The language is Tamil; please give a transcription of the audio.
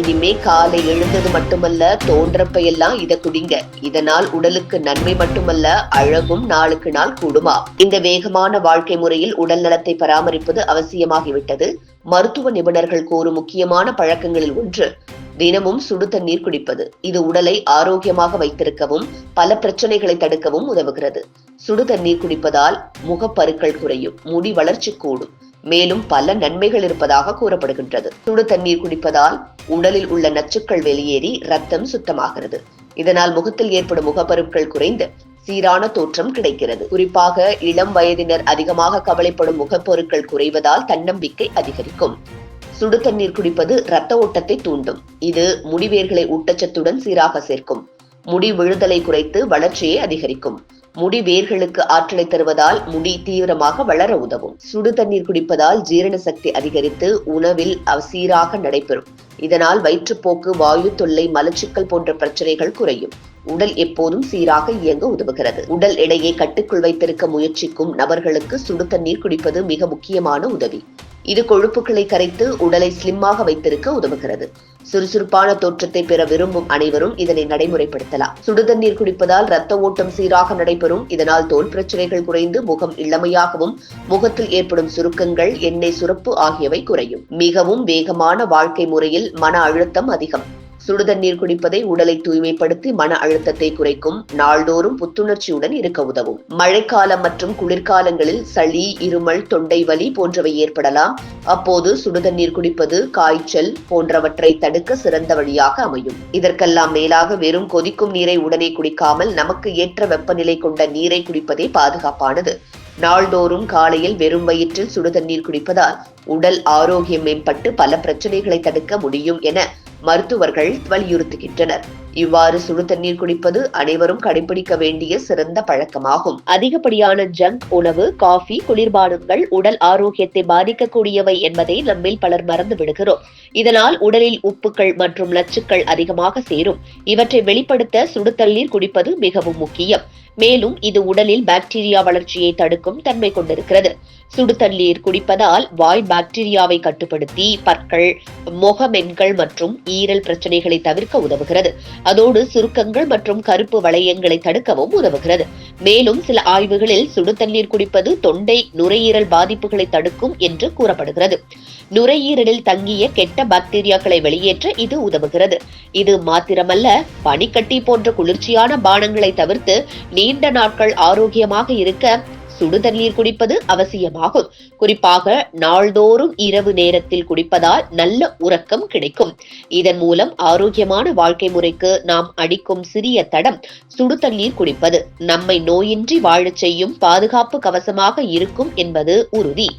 இனிமே காலை எழுந்தது மட்டுமல்ல தோன்றப்பையெல்லாம் இத குடிங்க. இதனால் உடலுக்கு நன்மை மட்டுமல்ல அழகும் நாளுக்கு நாள் கூடுமா? இந்த வேகமான வாழ்க்கை முறையில் உடல் நலத்தை பராமரிப்பது அவசியமாகிவிட்டது. மருத்துவ நிபுணர்கள் கூறும் முக்கியமான பழக்கங்களில் ஒன்று தினமும் சுடு தண்ணீர் குடிப்பது. இது உடலை ஆரோக்கியமாக வைத்திருக்கவும் பல பிரச்சனைகளை தடுக்கவும் உதவுகிறது. சுடு தண்ணீர் குடிப்பதால் முகப்பருக்கள் குறையும் முடி வளர்ச்சி கூடும். மேலும் பல நன்மைகள் இருப்பதாக கூறப்படுகின்றது. சுடு தண்ணீர் குடிப்பதால் உடலில் உள்ள நச்சுக்கள் வெளியேறி ரத்தம் சுத்தமாகிறது. இதனால் முகத்தில் ஏற்படும் முகப்பருக்கள் குறைந்து சீரான தோற்றம் கிடைக்கிறது. குறிப்பாக இளம் வயதினர் அதிகமாக கவலைப்படும் முகப்பொருட்கள் குறைவதால் தன்னம்பிக்கை அதிகரிக்கும். சுடு தண்ணீர் குடிப்பது இரத்த ஓட்டத்தை தூண்டும். இது முடிவேர்களை ஊட்டச்சத்துடன் சீராக சேர்க்கும். முடி விழுதலை குறைத்து வளர்ச்சியை அதிகரிக்கும். முடி வேர்களுக்கு ஆற்றலை தருவதால் முடி தீவிரமாக வளர உதவும். சுடு தண்ணீர் குடிப்பதால் ஜீரண சக்தி அதிகரித்து உணவில் சீராக நடைபெறும். இதனால் வயிற்றுப்போக்கு வாயு தொல்லை மலச்சிக்கல் போன்ற பிரச்சனைகள் குறையும். உடல் எப்போதும் சீராக இயங்க உதவுகிறது. உடல் எடையை கட்டுக்குள் வைத்திருக்க முயற்சிக்கும் நபர்களுக்கு சுடு தண்ணீர் குடிப்பது மிக முக்கியமான உதவி. இது கொழுப்புகளை கரைத்து உடலை ஸ்லிம்மாக வைத்திருக்க உதவுகிறது. சுறுசுறுப்பான தோற்றத்தை பெற விரும்பும் அனைவரும் இதனை நடைமுறைப்படுத்தலாம். சுடுதண்ணீர் குடிப்பதால் ரத்த ஓட்டம் சீராக நடைபெறும். இதனால் தோல் பிரச்சனைகள் குறைந்து முகம் இளமையாகவும் முகத்தில் ஏற்படும் சுருக்கங்கள் எண்ணெய் சுரப்பு ஆகியவை குறையும். மிகவும் வேகமான வாழ்க்கை முறையில் மன அழுத்தம் அதிகம். சுடுதண்ணீர் குடிப்பதை உடலை தூய்மைப்படுத்தி மன அழுத்தத்தை குறைக்கும். நாள்தோறும் புத்துணர்ச்சியுடன் இருக்க உதவும். மழைக்காலம் மற்றும் குளிர்காலங்களில் சளி இருமல் தொண்டை வலி போன்றவை ஏற்படலாம். அப்போது சுடுதண்ணீர் குடிப்பது காய்ச்சல் போன்றவற்றை தடுக்க சிறந்த வழியாக அமையும். இதற்கெல்லாம் மேலாக வெறும் கொதிக்கும் நீரை உடனே குடிக்காமல் நமக்கு ஏற்ற வெப்பநிலை கொண்ட நீரை குடிப்பதே பாதுகாப்பானது. நாள்தோறும் காலையில் வெறும் வயிற்றில் சுடுதண்ணீர் குடிப்பதால் உடல் ஆரோக்கியம் மேம்பட்டு பல பிரச்சனைகளை தடுக்க முடியும் என மருத்துவர்கள் வலியுறுத்துகின்றனர். இவ்வாறு சுடு தண்ணீர் குடிப்பது அனைவரும் கடைபிடிக்க வேண்டிய சிறந்த பழக்கமாகும். அதிகப்படியான ஜங்க் உணவு காஃபி குளிர்பானங்கள் உடல் ஆரோக்கியத்தை பாதிக்கக்கூடியவை என்பதை நம்மில் பலர் மறந்து விடுகிறோம். இதனால் உடலில் உப்புக்கள் மற்றும் நச்சுக்கள் அதிகமாக சேரும். இவற்றை வெளிப்படுத்த சுடு தண்ணீர் குடிப்பது மிகவும் முக்கியம். மேலும் இது உடலில் பாக்டீரியா வளர்ச்சியை தடுக்கும் தன்மை கொண்டிருக்கிறது. சுடு தண்ணீர் குடிப்பதால் வாய் பாக்டீரியாவை கட்டுப்படுத்தி பற்கள் முகமென்கள் மற்றும் ஈரல் பிரச்சனைகளை தவிர்க்க உதவுகிறது. அதோடு சுருக்கங்கள் மற்றும் கருப்பு வளையங்களை தடுக்கவும் உதவுகிறது. மேலும் சில ஆய்வுகளில் சுடு தண்ணீர் குடிப்பது தொண்டை நுரையீரல் பாதிப்புகளை தடுக்கும் என்று கூறப்படுகிறது. நுரையீரலில் தங்கிய கெட்ட பாக்டீரியாக்களை வெளியேற்ற இது உதவுகிறது. இது மாத்திரமல்ல பனிக்கட்டி போன்ற குளிர்ச்சியான பானங்களை தவிர்த்து நீண்ட நாட்கள் ஆரோக்கியமாக இருக்க சுடுதண்ணீர் குடிப்பது அவசியமாகும். குறிப்பாக நாள்தோறும் இரவு நேரத்தில் குடிப்பதால் நல்ல உறக்கம் கிடைக்கும். இதன் மூலம் ஆரோக்கியமான வாழ்க்கை முறைக்கு நாம் அடிக்கும் சிறிய தடம் சுடு தண்ணீர் குடிப்பது. நம்மை நோயின்றி வாழச் செய்யும் பாதுகாப்பு கவசமாக இருக்கும் என்பது உறுதி.